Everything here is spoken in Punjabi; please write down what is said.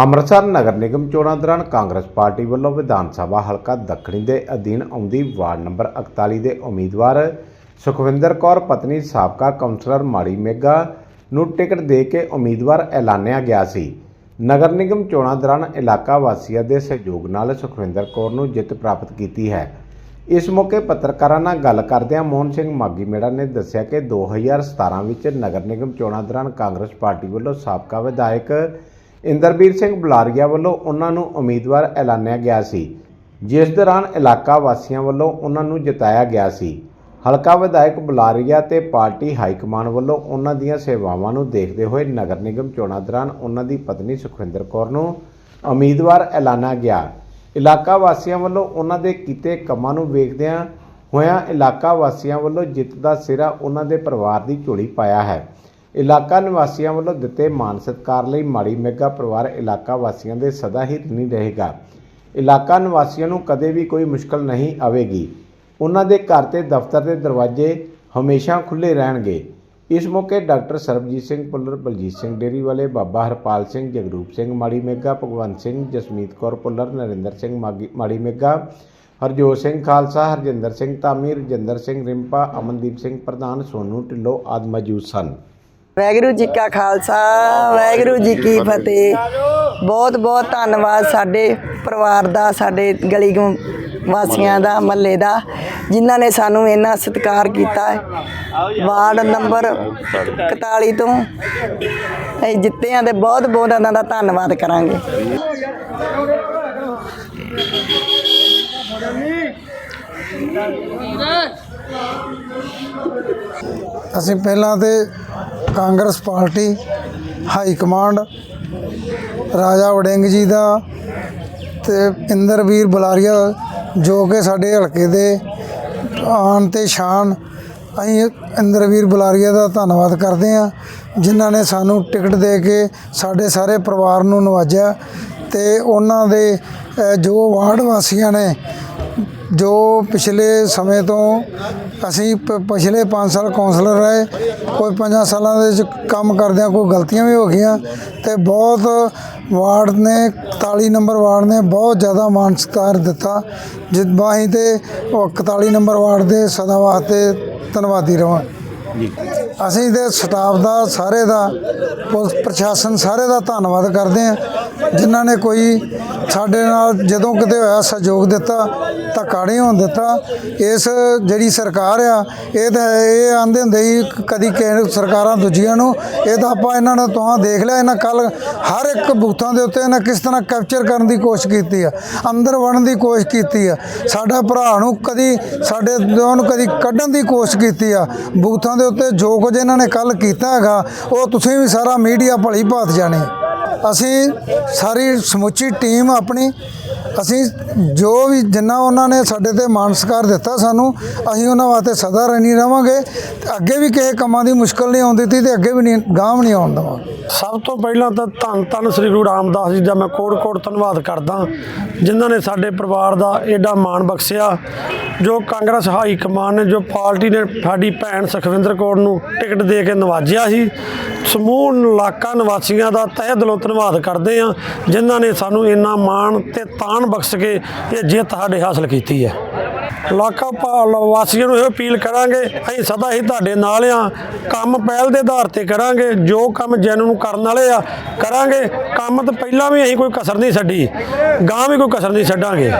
ਅੰਮ੍ਰਿਤਸਰ ਨਗਰ ਨਿਗਮ ਚੋਣਾਂ ਦੌਰਾਨ ਕਾਂਗਰਸ ਪਾਰਟੀ ਵੱਲੋਂ ਵਿਧਾਨ ਸਭਾ ਹਲਕਾ ਦੱਖਣੀ ਦੇ ਅਧੀਨ ਆਉਂਦੀ ਵਾਰਡ ਨੰਬਰ 41 ਦੇ ਉਮੀਦਵਾਰ ਸੁਖਵਿੰਦਰ ਕੌਰ, ਪਤਨੀ ਸਾਬਕਾ ਕਾਉਂਸਲਰ ਮਾੜੀ ਮੇਗਾ ਨੂੰ ਟਿਕਟ ਦੇ ਕੇ ਉਮੀਦਵਾਰ ਐਲਾਨਿਆ ਗਿਆ ਸੀ। ਨਗਰ ਨਿਗਮ ਚੋਣਾਂ ਦੌਰਾਨ ਇਲਾਕਾ ਵਾਸੀਆਂ ਦੇ ਸਹਿਯੋਗ ਨਾਲ ਸੁਖਵਿੰਦਰ ਕੌਰ ਨੂੰ ਜਿੱਤ ਪ੍ਰਾਪਤ ਕੀਤੀ ਹੈ। ਇਸ ਮੌਕੇ ਪੱਤਰਕਾਰਾਂ ਨਾਲ ਗੱਲ ਕਰਦਿਆਂ ਮੋਹਨ ਸਿੰਘ ਮਾਗੀ ਮੇੜਾ ਨੇ ਦੱਸਿਆ ਕਿ 2017 ਵਿੱਚ ਨਗਰ ਨਿਗਮ ਚੋਣਾਂ ਦੌਰਾਨ ਕਾਂਗਰਸ ਪਾਰਟੀ ਵੱਲੋਂ ਸਾਬਕਾ ਵਿਧਾਇਕ ਇੰਦਰਬੀਰ ਸਿੰਘ ਬੁਲਾਰੀਆ ਵੱਲੋਂ ਉਹਨਾਂ ਨੂੰ ਉਮੀਦਵਾਰ ਐਲਾਨਿਆ ਗਿਆ ਸੀ, ਜਿਸ ਦੌਰਾਨ ਇਲਾਕਾ ਵਾਸੀਆਂ ਵੱਲੋਂ ਉਹਨਾਂ ਨੂੰ ਜਿਤਾਇਆ ਗਿਆ ਸੀ। ਹਲਕਾ ਵਿਧਾਇਕ ਬੁਲਾਰੀਆ ਤੇ ਪਾਰਟੀ ਹਾਈ ਕਮਾਨ ਵੱਲੋਂ ਉਹਨਾਂ ਦੀਆਂ ਸੇਵਾਵਾਂ ਨੂੰ ਦੇਖਦੇ ਹੋਏ ਨਗਰ ਨਿਗਮ ਚੋਣਾਂ ਦੌਰਾਨ ਉਹਨਾਂ ਦੀ ਪਤਨੀ ਸੁਖਵਿੰਦਰ ਕੌਰ ਨੂੰ ਉਮੀਦਵਾਰ ਐਲਾਨਿਆ ਗਿਆ। ਇਲਾਕਾ ਵਾਸੀਆਂ ਵੱਲੋਂ ਉਹਨਾਂ ਦੇ ਕੀਤੇ ਕੰਮਾਂ ਨੂੰ ਵੇਖਦਿਆਂ ਹੋਇਆਂ ਇਲਾਕਾ ਵਾਸੀਆਂ ਵੱਲੋਂ ਜਿੱਤ ਦਾ ਸਿਰਾ ਉਹਨਾਂ ਦੇ ਪਰਿਵਾਰ ਦੀ ਝੋਲੀ ਪਾਇਆ ਹੈ। ਇਲਾਕਾ ਨਿਵਾਸੀਆਂ ਵੱਲੋਂ ਦਿੱਤੇ ਮਾਨ ਸਤਿਕਾਰ ਲਈ ਮਾੜੀ ਮੇਗਾ ਪਰਿਵਾਰ ਇਲਾਕਾ ਵਾਸੀਆਂ ਦੇ ਸਦਾ ਹੀ ਨਹੀਂ ਰਹੇਗਾ। ਇਲਾਕਾ ਨਿਵਾਸੀਆਂ ਨੂੰ ਕਦੇ ਵੀ ਕੋਈ ਮੁਸ਼ਕਲ ਨਹੀਂ ਆਵੇਗੀ। ਉਹਨਾਂ ਦੇ ਘਰ ਤੇ ਦਫ਼ਤਰ ਦੇ ਦਰਵਾਜ਼ੇ ਹਮੇਸ਼ਾ ਖੁੱਲੇ ਰਹਿਣਗੇ। ਇਸ ਮੌਕੇ ਡਾਕਟਰ ਸਰਬਜੀਤ ਸਿੰਘ ਪੁੱਲਰ, ਬਲਜੀਤ ਸਿੰਘ ਡੇਰੀ ਵਾਲੇ, ਬਾਬਾ ਹਰਪਾਲ ਸਿੰਘ, ਜਗਰੂਪ ਸਿੰਘ, ਮਾੜੀ ਮੇਗਾ ਭਗਵੰਤ ਸਿੰਘ, ਜਸਮੀਤ ਕੌਰ ਪੁੱਲਰ, ਨਰਿੰਦਰ ਸਿੰਘ, ਮਾਗੀ- ਮਾੜੀ ਮੇਗਾ ਹਰਜੋਤ ਸਿੰਘ ਖਾਲਸਾ, ਹਰਜਿੰਦਰ ਸਿੰਘ ਧਾਮੀ, ਰਜਿੰਦਰ ਸਿੰਘ ਰਿੰਪਾ, ਅਮਨਦੀਪ ਸਿੰਘ ਪ੍ਰਧਾਨ, ਸੋਨੂ ਢਿੱਲੋਂ ਆਦਿ ਮੌਜੂਦ ਸਨ। ਵਾਹਿਗੁਰੂ ਜੀ ਕਾ ਖਾਲਸਾ ਵਾਹਿਗੁਰੂ ਜੀ ਕੀ ਫਤਿਹ। ਬਹੁਤ ਬਹੁਤ ਧੰਨਵਾਦ ਸਾਡੇ ਪਰਿਵਾਰ ਦਾ ਸਾਡੇ ਗਲੀ ਗੁ- ਵਾਸੀਆਂ ਦਾ ਮਹੱਲੇ ਦਾ ਜਿਨ੍ਹਾਂ ਨੇ ਸਾਨੂੰ ਇੰਨਾ ਸਤਿਕਾਰ ਕੀਤਾ ਹੈ। ਵਾਰਡ ਨੰਬਰ 41 ਤੋਂ ਅਸੀਂ ਜਿੱਤੇ ਹਾਂ ਤੇ ਬਹੁਤ ਬਹੁਤ ਉਹਨਾਂ ਦਾ ਧੰਨਵਾਦ ਕਰਾਂਗੇ। ਅਸੀਂ ਪਹਿਲਾਂ ਤੇ Congress party, high command, Raja Warring ਜੀ ਦਾ ਤੇ ਇੰਦਰਵੀਰ ਬੁਲਾਰੀਆ ਜੋ ਕਿ ਸਾਡੇ ਹਲਕੇ ਦੇ ਆਨ ਤੇ ਸ਼ਾਨ, ਅਸੀਂ ਇੰਦਰਵੀਰ ਬੁਲਾਰੀਆ ਦਾ ਧੰਨਵਾਦ ਕਰਦੇ ਹਾਂ, ਜਿਨ੍ਹਾਂ ਨੇ ਸਾਨੂੰ ਟਿਕਟ ਦੇ ਕੇ ਸਾਡੇ ਸਾਰੇ ਪਰਿਵਾਰ ਨੂੰ ਨਵਾਜਿਆ ਤੇ ਉਹਨਾਂ ਦੇ ਜੋ ਵਾਰਡ ਵਾਸੀਆਂ ਨੇ ਜੋ ਪਿਛਲੇ ਸਮੇਂ ਤੋਂ ਅਸੀਂ ਪ- ਪਿਛਲੇ 5 ਸਾਲ ਕਾਉਂਸਲਰ ਰਹੇ, ਕੋਈ 5 ਸਾਲਾਂ ਦੇ ਵਿੱਚ ਕੰਮ ਕਰਦਿਆਂ ਕੋਈ ਗਲਤੀਆਂ ਵੀ ਹੋ ਗਈਆਂ ਤੇ ਬਹੁਤ ਵਾਰਡ ਨੇ 41 ਨੰਬਰ ਵਾਰਡ ਨੇ ਬਹੁਤ ਜ਼ਿਆਦਾ ਮਾਨ ਸਤਿਕਾਰ ਦਿੱਤਾ ਜਿੱਦਾਂ ਅਸੀਂ ਤੇ ਉਹ 41 ਨੰਬਰ ਵਾਰਡ ਦੇ ਸਦਾ ਵਾਸਤੇ ਧੰਨਵਾਦੀ ਰਵਾਂ। ਅਸੀਂ ਤੇ ਸਟਾਫ ਦਾ, ਸਾਰੇ ਦਾ, ਪੁਲਿਸ ਪ੍ਰਸ਼ਾਸਨ ਸਾਰੇ ਦਾ ਧੰਨਵਾਦ ਕਰਦੇ ਹਾਂ। ਜਿਨ੍ਹਾਂ ਨੇ ਕੋਈ ਸਾਡੇ ਨਾਲ ਜਦੋਂ ਕਿਤੇ ਹੋਇਆ ਸਹਿਯੋਗ ਦਿੱਤਾ, ਧੱਕਾ ਨਹੀਂ ਹੋਣ ਦਿੱਤਾ। ਇਸ ਜਿਹੜੀ ਸਰਕਾਰ ਆ, ਇਹ ਤਾਂ ਇਹ ਆਂਦੇ ਹੁੰਦੇ ਹੀ ਕਦੀ ਕਿਸੇ ਸਰਕਾਰਾਂ ਦੂਜੀਆਂ ਨੂੰ, ਇਹ ਤਾਂ ਆਪਾਂ ਇਹਨਾਂ ਨੇ ਤੁਹਾਂ ਦੇਖ ਲਿਆ, ਇਹਨਾਂ ਕੱਲ ਹਰ ਇੱਕ ਬੂਥਾਂ ਦੇ ਉੱਤੇ ਇਹਨਾਂ ਕਿਸ ਤਰ੍ਹਾਂ ਕੈਪਚਰ ਕਰਨ ਦੀ ਕੋਸ਼ਿਸ਼ ਕੀਤੀ ਆ, ਅੰਦਰ ਵੜਨ ਦੀ ਕੋਸ਼ਿਸ਼ ਕੀਤੀ ਆ। ਸਾਡਾ ਭਰਾ ਨੂੰ ਕਦੀ, ਸਾਡੇ ਨੂੰ ਕਦੀ ਕੱਢਣ ਦੀ ਕੋਸ਼ਿਸ਼ ਕੀਤੀ ਆ, ਬੂਥਾਂ ਦੇ ਉੱਤੇ ਜੋ ਕੁਝ ਇਹਨਾਂ ਨੇ ਕੱਲ ਕੀਤਾ ਹੈਗਾ, ਉਹ ਤੁਸੀਂ ਵੀ ਸਾਰਾ ਮੀਡੀਆ ਭਲੀ ਭਾਤ ਜਾਣੇ। ਅਸੀਂ ਸਾਰੀ ਸਮੁੱਚੀ ਟੀਮ ਆਪਣੀ, ਅਸੀਂ ਜੋ ਵੀ ਜਿੰਨਾ ਉਹਨਾਂ ਨੇ ਸਾਡੇ ਤੇ ਮਾਨ ਦਿੱਤਾ ਸਾਨੂੰ, ਅਸੀਂ ਉਹਨਾਂ ਵਾਸਤੇ ਸਦਾ ਰਹਿਣੀ ਰਵਾਂਗੇ। ਤੇ ਅੱਗੇ ਵੀ ਕਿਸੇ ਕੰਮਾਂ ਦੀ ਮੁਸ਼ਕਲ ਨਹੀਂ ਆਉਂਦੀ ਤੀ ਤੇ ਅੱਗੇ ਵੀ ਨਹੀਂ, ਗਾਂਹ ਵੀ ਨਹੀਂ ਆਉਣ ਦੇਵਾਂਗੇ। ਸਭ ਤੋਂ ਪਹਿਲਾਂ ਤਾਂ ਧੰਨ ਧੰਨ ਸ੍ਰੀ ਗੁਰੂ ਰਾਮਦਾਸ ਜੀ ਦਾ ਮੈਂ ਕੋਟ ਕੋਟ ਧੰਨਵਾਦ ਕਰਦਾ, ਜਿਨ੍ਹਾਂ ਨੇ ਸਾਡੇ ਪਰਿਵਾਰ ਦਾ ਐਡਾ ਮਾਣ ਬਖਸ਼ਿਆ। ਜੋ ਕਾਂਗਰਸ ਹਾਈ ਕਮਾਨ ਨੇ, ਜੋ ਪਾਰਟੀ ਨੇ ਸਾਡੀ ਭੈਣ ਸੁਖਵਿੰਦਰ ਕੌਰ ਨੂੰ ਟਿਕਟ ਦੇ ਕੇ ਨਵਾਜਿਆ ਸੀ, ਸਮੂਹ ਇਲਾਕਾ ਨਿਵਾਸੀਆਂ ਦਾ ਤਹਿ ਦਿਲੋਂ ਧੰਨਵਾਦ ਕਰਦੇ ਹਾਂ, ਜਿਨ੍ਹਾਂ ਨੇ ਸਾਨੂੰ ਇੰਨਾ ਮਾਣ ਤੇ ਤਾਣ ਬਖਸ਼ ਕੇ ਇਹ ਜਿੱਤ ਸਾਡੇ ਹਾਸਲ ਕੀਤੀ ਹੈ। ਇਲਾਕਾ ਭਾ- ਵਾਸੀਆਂ ਨੂੰ ਇਹ ਅਪੀਲ ਕਰਾਂਗੇ, ਅਸੀਂ ਸਦਾ ਹੀ ਤੁਹਾਡੇ ਨਾਲ ਆ ਕੰਮ ਪਹਿਲ ਦੇ ਆਧਾਰ ਤੇ ਕਰਾਂਗੇ, ਜੋ ਕੰਮ ਜੈਨ ਕਰਨ ਵਾਲੇ ਆ, ਕਰਾਂਗੇ, ਕੰਮ ਤਾਂ ਪਹਿਲਾਂ ਵੀ ਅਸੀਂ ਕੋਈ ਕਸਰ ਨਹੀਂ ਛੱਡੀ ਗਾਂ ਵੀ ਕੋਈ ਕਸਰ ਨਹੀਂ ਛੱਡਾਂਗੇ।